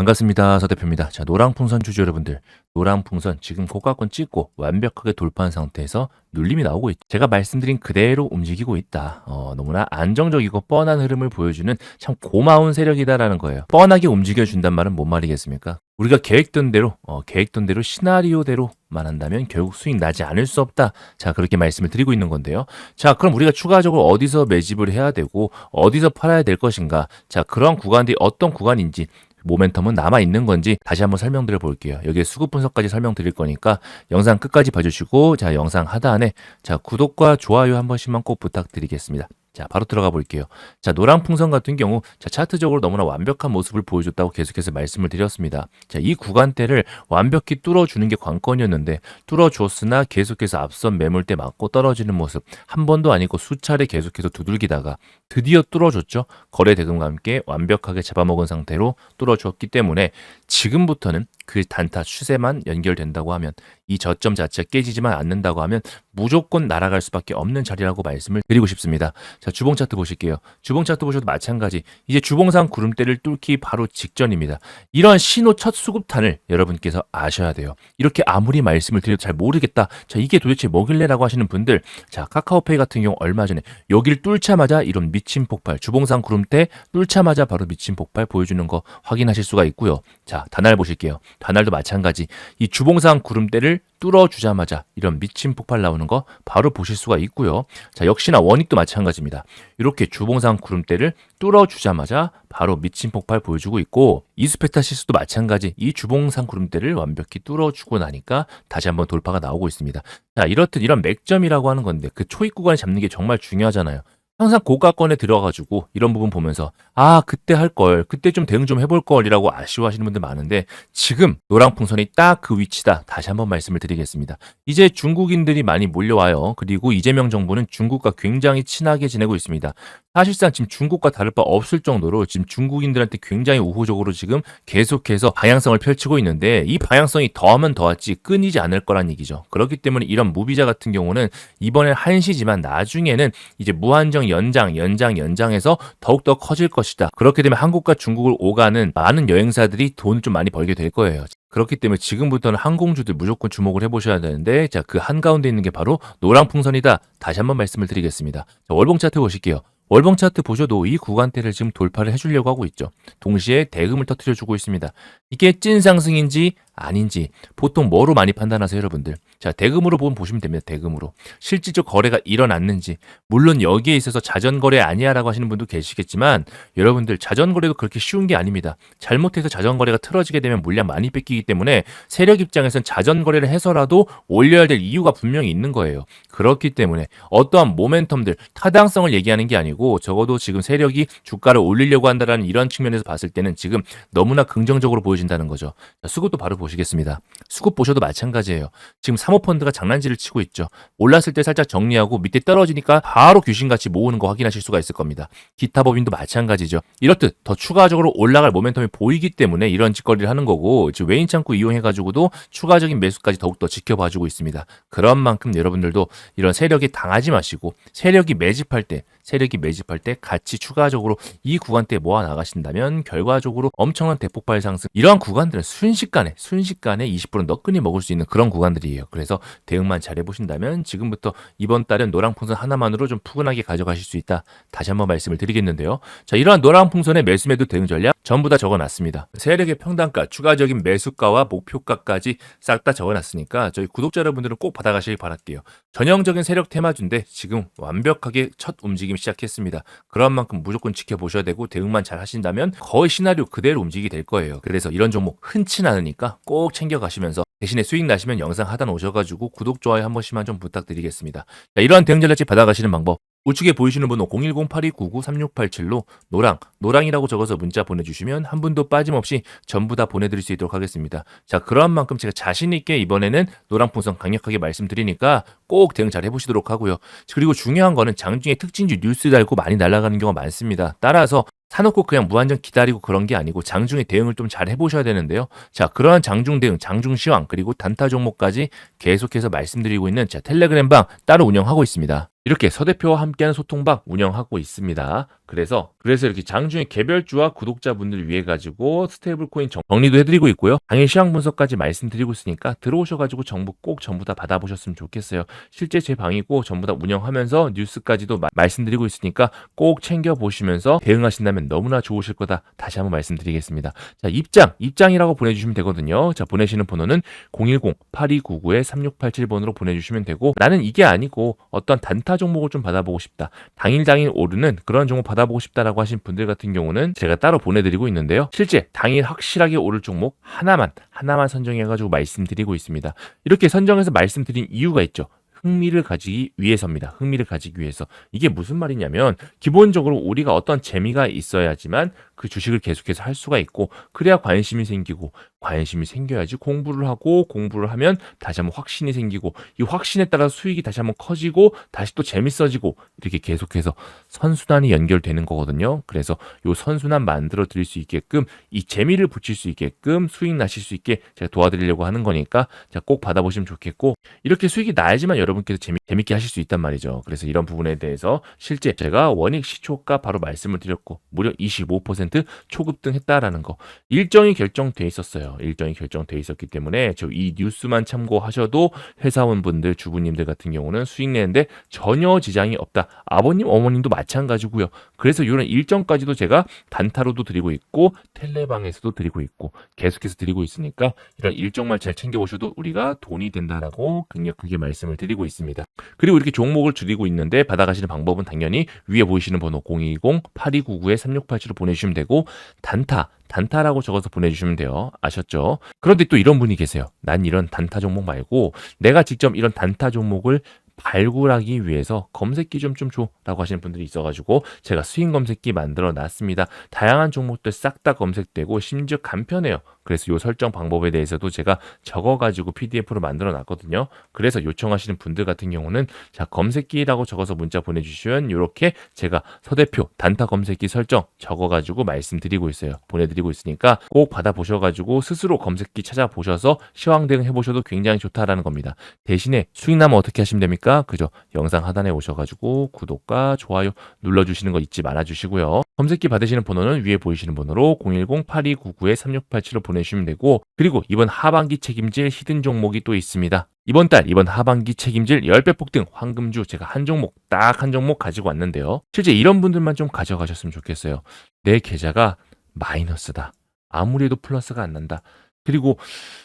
반갑습니다. 서 대표입니다. 자, 노랑풍선 주주 여러분들. 노랑풍선 지금 고가권 찍고 완벽하게 돌파한 상태에서 눌림이 나오고 있죠. 제가 말씀드린 그대로 움직이고 있다. 어, 너무나 안정적이고 뻔한 흐름을 보여주는 참 고마운 세력이다라는 거예요. 뻔하게 움직여준단 말은 뭔 말이겠습니까? 우리가 계획된 대로, 어, 계획된 대로 시나리오대로 만 한다면 결국 수익 나지 않을 수 없다. 자, 그렇게 말씀을 드리고 있는 건데요. 자, 그럼 우리가 추가적으로 어디서 매집을 해야 되고, 어디서 팔아야 될 것인가? 자, 그런 구간들이 어떤 구간인지, 모멘텀은 남아 있는 건지 다시 한번 설명드려 볼게요. 여기에 수급 분석까지 설명드릴 거니까 영상 끝까지 봐주시고 자 영상 하단에 자 구독과 좋아요 한 번씩만 꼭 부탁드리겠습니다. 자, 바로 들어가 볼게요. 자, 노랑 풍선 같은 경우, 자, 차트적으로 너무나 완벽한 모습을 보여줬다고 계속해서 말씀을 드렸습니다. 자, 이 구간대를 완벽히 뚫어주는 게 관건이었는데, 뚫어줬으나 계속해서 앞선 매물대 맞고 떨어지는 모습, 한 번도 아니고 수차례 계속해서 두들기다가 드디어 뚫어줬죠. 거래 대금과 함께 완벽하게 잡아먹은 상태로 뚫어줬기 때문에 지금부터는 그 단타 추세만 연결된다고 하면 이 저점 자체가 깨지지만 않는다고 하면 무조건 날아갈 수밖에 없는 자리라고 말씀을 드리고 싶습니다. 자, 주봉 차트 보실게요. 주봉 차트 보셔도 마찬가지. 이제 주봉상 구름대를 뚫기 바로 직전입니다. 이런 신호 첫 수급탄을 여러분께서 아셔야 돼요. 이렇게 아무리 말씀을 드려도 잘 모르겠다. 자, 이게 도대체 뭐길래라고 하시는 분들, 자, 카카오페이 같은 경우 얼마 전에 여길 뚫자마자 이런 미친 폭발, 주봉상 구름대 뚫자마자 바로 미친 폭발 보여주는 거 확인하실 수가 있고요. 자, 단알 보실게요. 단알도 마찬가지. 이 주봉상 구름대를 뚫어주자마자 이런 미친 폭발 나오는 거 바로 보실 수가 있고요. 자, 역시나 원익도 마찬가지입니다. 이렇게 주봉상 구름대를 뚫어주자마자 바로 미친 폭발 보여주고 있고 이스페타시스도 마찬가지 이 주봉상 구름대를 완벽히 뚫어주고 나니까 다시 한번 돌파가 나오고 있습니다. 자, 이렇듯 이런 맥점이라고 하는 건데 그 초입 구간을 잡는 게 정말 중요하잖아요. 항상 고가권에 들어가가지고 이런 부분 보면서 아 그때 할 걸 그때 좀 대응 좀 해볼 걸이라고 아쉬워하시는 분들 많은데 지금 노랑풍선이 딱 그 위치다. 다시 한번 말씀을 드리겠습니다. 이제 중국인들이 많이 몰려와요. 그리고 이재명 정부는 중국과 굉장히 친하게 지내고 있습니다 사실상 지금 중국과 다를 바 없을 정도로 지금 중국인들한테 굉장히 우호적으로 지금 계속해서 방향성을 펼치고 있는데 이 방향성이 더하면 더할지 끊이지 않을 거란 얘기죠. 그렇기 때문에 이런 무비자 같은 경우는 이번엔 한시지만 나중에는 이제 무한정 연장, 연장, 연장해서 더욱더 커질 것이다. 그렇게 되면 한국과 중국을 오가는 많은 여행사들이 돈을 좀 많이 벌게 될 거예요. 그렇기 때문에 지금부터는 항공주들 무조건 주목을 해보셔야 되는데 자 그 한가운데 있는 게 바로 노랑풍선이다. 다시 한번 말씀을 드리겠습니다. 자, 월봉 차트 보실게요. 월봉 차트 보셔도 이 구간대를 지금 돌파를 해주려고 하고 있죠. 동시에 대금을 터트려주고 있습니다. 이게 찐 상승인지 아닌지 보통 뭐로 많이 판단하세요, 여러분들? 자, 대금으로 보면 보시면 됩니다. 대금으로. 실질적 거래가 일어났는지. 물론 여기에 있어서 자전거래 아니야라고 하시는 분도 계시겠지만 여러분들 자전거래도 그렇게 쉬운 게 아닙니다. 잘못해서 자전거래가 틀어지게 되면 물량 많이 뺏기기 때문에 세력 입장에선 자전거래를 해서라도 올려야 될 이유가 분명히 있는 거예요. 그렇기 때문에 어떠한 모멘텀들, 타당성을 얘기하는 게 아니고 적어도 지금 세력이 주가를 올리려고 한다라는 이런 측면에서 봤을 때는 지금 너무나 긍정적으로 보여진다는 거죠. 자, 수급도 바로 보시 겠습니다. 수급 보셔도 마찬가지예요. 지금 사모펀드가 장난질을 치고 있죠. 올랐을 때 살짝 정리하고 밑에 떨어지니까 바로 귀신같이 모으는 거 확인하실 수가 있을 겁니다. 기타 법인도 마찬가지죠. 이렇듯 더 추가적으로 올라갈 모멘텀이 보이기 때문에 이런 짓거리를 하는 거고 지금 외인 창구 이용해가지고도 추가적인 매수까지 더욱더 지켜봐주고 있습니다. 그런 만큼 여러분들도 이런 세력에 당하지 마시고 세력이 매집할 때 세력이 매집할 때 같이 추가적으로 이 구간대에 모아 나가신다면 결과적으로 엄청난 대폭발 상승 이러한 구간들은 순식간에 순식간에 20% 너끈히 먹을 수 있는 그런 구간들이에요. 그래서 대응만 잘 해 보신다면 지금부터 이번 달은 노랑 풍선 하나만으로 좀 푸근하게 가져가실 수 있다. 다시 한번 말씀을 드리겠는데요. 자 이러한 노랑 풍선의 매수 매도 대응 전략 전부 다 적어놨습니다. 세력의 평단가, 추가적인 매수가와 목표가까지 싹 다 적어놨으니까 저희 구독자 여러분들은 꼭 받아가시길 바랄게요. 전형적인 세력 테마주인데 지금 완벽하게 첫 움직임 시작했습니다. 그런 만큼 무조건 지켜보셔야 되고 대응만 잘 하신다면 거의 시나리오 그대로 움직이게 될 거예요. 그래서 이런 종목 흔치 않으니까 꼭 챙겨가시면서 대신에 수익 나시면 영상 하단 오셔가지고 구독, 좋아요 한 번씩만 좀 부탁드리겠습니다. 자, 이러한 대응 전략지 받아가시는 방법 우측에 보이시는 번호 010-8299-3687로 노랑, 노랑이라고 적어서 문자 보내주시면 한 분도 빠짐없이 전부 다 보내드릴 수 있도록 하겠습니다. 자, 그러한 만큼 제가 자신있게 이번에는 노랑풍선 강력하게 말씀드리니까 꼭 대응 잘 해보시도록 하고요. 그리고 중요한 거는 장중에 특징주 뉴스 달고 많이 날아가는 경우가 많습니다. 따라서 사놓고 그냥 무한정 기다리고 그런 게 아니고 장중에 대응을 좀 잘 해보셔야 되는데요. 자, 그러한 장중 대응, 장중 시황, 그리고 단타 종목까지 계속해서 말씀드리고 있는 자, 텔레그램 방 따로 운영하고 있습니다. 이렇게 서 대표와 함께하는 소통방 운영하고 있습니다. 그래서 그래서 이렇게 장중에 개별주와 구독자분들 위해 가지고 스테이블 코인 정- 정리도 해드리고 있고요. 당일 시황 분석까지 말씀드리고 있으니까 들어오셔가지고 정보 꼭 전부 다 받아보셨으면 좋겠어요. 실제 제 방이고 전부 다 운영하면서 뉴스까지도 마- 말씀드리고 있으니까 꼭 챙겨 보시면서 대응하신다면 너무나 좋으실 거다. 다시 한번 말씀드리겠습니다. 자 입장 입장이라고 보내주시면 되거든요. 자 보내시는 번호는 010-8299-3687번으로 보내주시면 되고 나는 이게 아니고 어떤 단타 종목을 좀 받아보고 싶다. 당일 당일 오르는 그런 종목 받아 보고 싶다라고 하신 분들 같은 경우는 제가 따로 보내드리고 있는데요. 실제 당일 확실하게 오를 종목 하나만 하나만 선정해가지고 말씀드리고 있습니다. 이렇게 선정해서 말씀드린 이유가 있죠. 흥미를 가지기 위해서입니다. 흥미를 가지기 위해서. 이게 무슨 말이냐면 기본적으로 우리가 어떤 재미가 있어야지만 그 주식을 계속해서 할 수가 있고 그래야 관심이 생기고 관심이 생겨야지 공부를 하고 공부를 하면 다시 한번 확신이 생기고 이 확신에 따라 수익이 다시 한번 커지고 다시 또 재밌어지고 이렇게 계속해서 선순환이 연결되는 거거든요. 그래서 요 선순환 만들어 드릴 수 있게끔 이 재미를 붙일 수 있게끔 수익 나실 수 있게 제가 도와드리려고 하는 거니까 자, 꼭 받아보시면 좋겠고 이렇게 수익이 나야지만 여러분 께서 재미, 재밌게 하실 수 있단 말이죠. 그래서 이런 부분에 대해서 실제 제가 원익 시초가 바로 말씀을 드렸고 무려 25% 초급등했다라는 거 일정이 결정돼 있었어요. 일정이 결정돼 있었기 때문에 저 이 뉴스만 참고하셔도 회사원분들 주부님들 같은 경우는 수익 내는데 전혀 지장이 없다. 아버님 어머님도 마찬가지고요. 그래서 이런 일정까지도 제가 단타로도 드리고 있고 텔레방에서도 드리고 있고 계속해서 드리고 있으니까 이런 일정만 잘 챙겨보셔도 우리가 돈이 된다라고 강력하게 말씀을 드리고 있습니다. 그리고 이렇게 종목을 드리고 있는데 받아가시는 방법은 당연히 위에 보이시는 번호 020-8299-3687로 보내주시면 되고 단타 단타라고 적어서 보내주시면 돼요. 아셨죠? 그런데 또 이런 분이 계세요. 난 이런 단타 종목 말고 내가 직접 이런 단타 종목을 발굴하기 위해서 검색기 좀 좀 줘라고 하시는 분들이 있어가지고 제가 수익 검색기 만들어 놨습니다. 다양한 종목들 싹 다 검색되고 심지어 간편해요. 그래서 요 설정 방법에 대해서도 제가 적어가지고 PDF로 만들어 놨거든요. 그래서 요청하시는 분들 같은 경우는 자 검색기라고 적어서 문자 보내주시면 이렇게 제가 서대표 단타 검색기 설정 적어가지고 말씀드리고 있어요. 보내드리고 있으니까 꼭 받아보셔가지고 스스로 검색기 찾아보셔서 시황 대응 해보셔도 굉장히 좋다라는 겁니다. 대신에 수익 나면 어떻게 하시면 됩니까? 그죠? 영상 하단에 오셔가지고 구독과 좋아요 눌러주시는 거 잊지 말아주시고요. 검색기 받으시는 번호는 위에 보이시는 번호로 010-8299-3687로 보내 주시면 되고 그리고 이번 하반기 책임질 히든 종목이 또 있습니다. 이번 달 이번 하반기 책임질 10배 폭등 황금주 제가 한 종목 딱 한 종목 가지고 왔는데요. 실제 이런 분들만 좀 가져가셨으면 좋겠어요. 내 계좌가 마이너스다. 아무리 해도 플러스가 안 난다. 그리고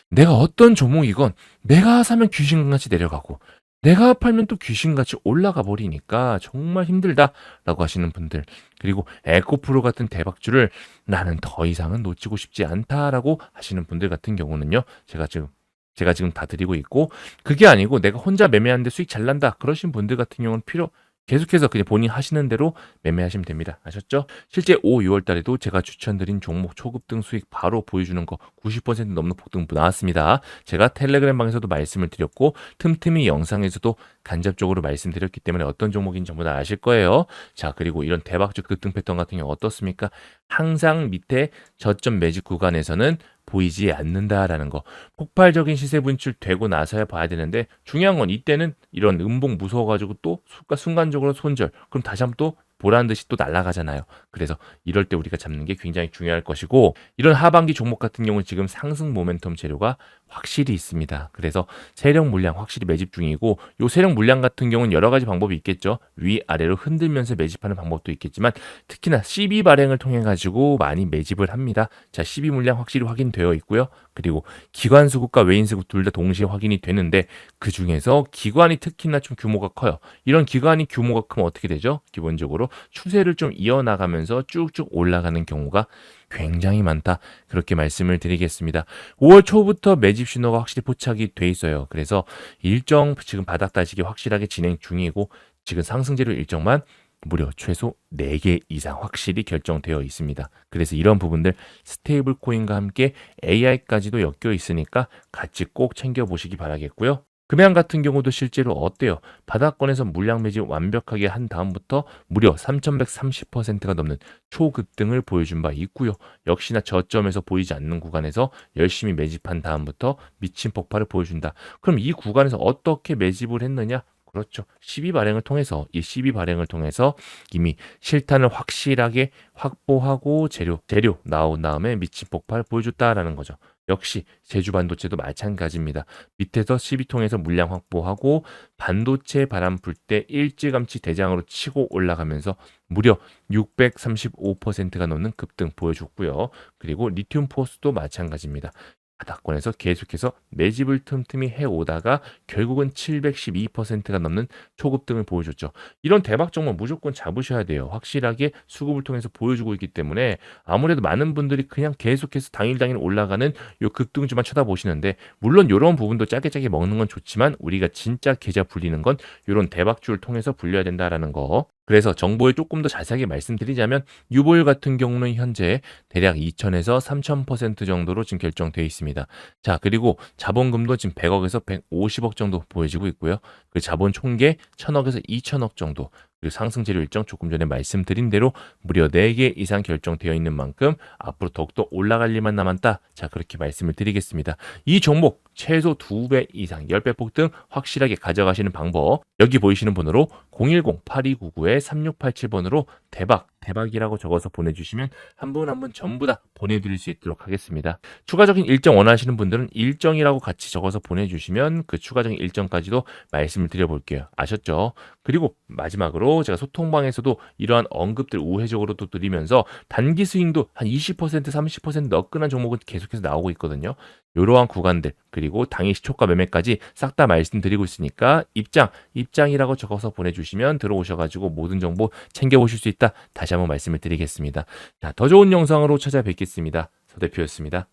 내가 어떤 종목이건 내가 사면 귀신같이 내려가고 내가 팔면 또 귀신같이 올라가 버리니까 정말 힘들다라고 하시는 분들 그리고 에코프로 같은 대박주를 나는 더 이상은 놓치고 싶지 않다라고 하시는 분들 같은 경우는요 제가 지금 제가 지금 다 드리고 있고 그게 아니고 내가 혼자 매매하는데 수익 잘 난다 그러신 분들 같은 경우는 필요 계속해서 그냥 본인 하시는 대로 매매하시면 됩니다. 아셨죠? 실제 5, 6월 달에도 제가 추천드린 종목 초급 등 수익 바로 보여주는 거 90% 넘는 폭등 나왔습니다. 제가 텔레그램 방에서도 말씀을 드렸고 틈틈이 영상에서도 간접적으로 말씀드렸기 때문에 어떤 종목인지 전부 다 아실 거예요. 자, 그리고 이런 대박주 급등 패턴 같은 경우 어떻습니까? 항상 밑에 저점 매직 구간에서는 보이지 않는다라는 거. 폭발적인 시세 분출되고 나서야 봐야 되는데 중요한 건 이때는 이런 음봉 무서워가지고 또 순간- 순간적으로 손절. 그럼 다시 한번 또 보란 듯이 또 날아가잖아요. 그래서 이럴 때 우리가 잡는 게 굉장히 중요할 것이고 이런 하반기 종목 같은 경우는 지금 상승 모멘텀 재료가 확실히 있습니다. 그래서 세력 물량 확실히 매집 중이고 요 세력 물량 같은 경우는 여러 가지 방법이 있겠죠. 위 아래로 흔들면서 매집하는 방법도 있겠지만 특히나 CB 발행을 통해 가지고 많이 매집을 합니다. 자, CB 물량 확실히 확인되어 있고요. 그리고 기관 수급과 외인 수급 둘 다 동시에 확인이 되는데 그 중에서 기관이 특히나 좀 규모가 커요. 이런 기관이 규모가 크면 어떻게 되죠? 기본적으로 추세를 좀 이어나가면서 쭉쭉 올라가는 경우가 굉장히 많다. 그렇게 말씀을 드리겠습니다. 5월 초부터 매집 신호가 확실히 포착이 돼 있어요. 그래서 일정 지금 바닥 다지기 확실하게 진행 중이고 지금 상승재료 일정만 무려 최소 4개 이상 확실히 결정되어 있습니다. 그래서 이런 부분들 스테이블 코인과 함께 AI까지도 엮여 있으니까 같이 꼭 챙겨 보시기 바라겠고요. 금양 같은 경우도 실제로 어때요? 바닥권에서 물량 매집 완벽하게 한 다음부터 무려 3130%가 넘는 초급등을 보여준 바 있고요. 역시나 저점에서 보이지 않는 구간에서 열심히 매집한 다음부터 미친 폭발을 보여준다. 그럼 이 구간에서 어떻게 매집을 했느냐? 그렇죠. 12 발행을 통해서 이12 발행을 통해서 이미 실탄을 확실하게 확보하고 재료 재료 나온 다음에 미친 폭발 보여줬다라는 거죠. 역시 제주 반도체도 마찬가지입니다. 밑에서 12통에서 물량 확보하고 반도체 바람 불 때 일찌감치 대장으로 치고 올라가면서 무려 635%가 넘는 급등 보여줬고요. 그리고 리튬 포스도 마찬가지입니다. 바닥권에서 계속해서 매집을 틈틈이 해오다가 결국은 712%가 넘는 초급 등을 보여줬죠. 이런 대박 종목 무조건 잡으셔야 돼요. 확실하게 수급을 통해서 보여주고 있기 때문에 아무래도 많은 분들이 그냥 계속해서 당일 당일 올라가는 요 급등주만 쳐다보시는데 물론 이런 부분도 짧게 짧게 먹는 건 좋지만 우리가 진짜 계좌 불리는 건 이런 대박주를 통해서 불려야 된다라는 거. 그래서 정보에 조금 더 자세하게 말씀드리자면 유보율 같은 경우는 현재 대략 2,000에서 3,000% 정도로 지금 결정되어 있습니다. 자, 그리고 자본금도 지금 100억에서 150억 정도 보여지고 있고요. 그 자본 총계 1,000억에서 2,000억 정도. 그리고 상승 재료 일정 조금 전에 말씀드린 대로 무려 4개 이상 결정되어 있는 만큼 앞으로 더욱더 올라갈 일만 남았다. 자, 그렇게 말씀을 드리겠습니다. 이 종목 최소 2배 이상 10배 폭등 확실하게 가져가시는 방법 여기 보이시는 번호로 010-8299-3687번으로 대박 대박이라고 적어서 보내주시면 한분 한 분 전부 다 보내드릴 수 있도록 하겠습니다. 추가적인 일정 원하시는 분들은 일정이라고 같이 적어서 보내주시면 그 추가적인 일정까지도 말씀을 드려볼게요. 아셨죠? 그리고 마지막으로 제가 소통방에서도 이러한 언급들 우회적으로 또 드리면서 단기 스윙도 한 20% 30% 너끈한 종목은 계속해서 나오고 있거든요. 이러한 구간들 그리고 당일 시초가 매매까지 싹 다 말씀드리고 있으니까 입장 입장이라고 적어서 보내주시면 들어오셔가지고 모든 정보 챙겨보실 수 있다 다시 한번 말씀을 드리겠습니다. 자, 더 좋은 영상으로 찾아뵙겠습니다. 서 대표였습니다.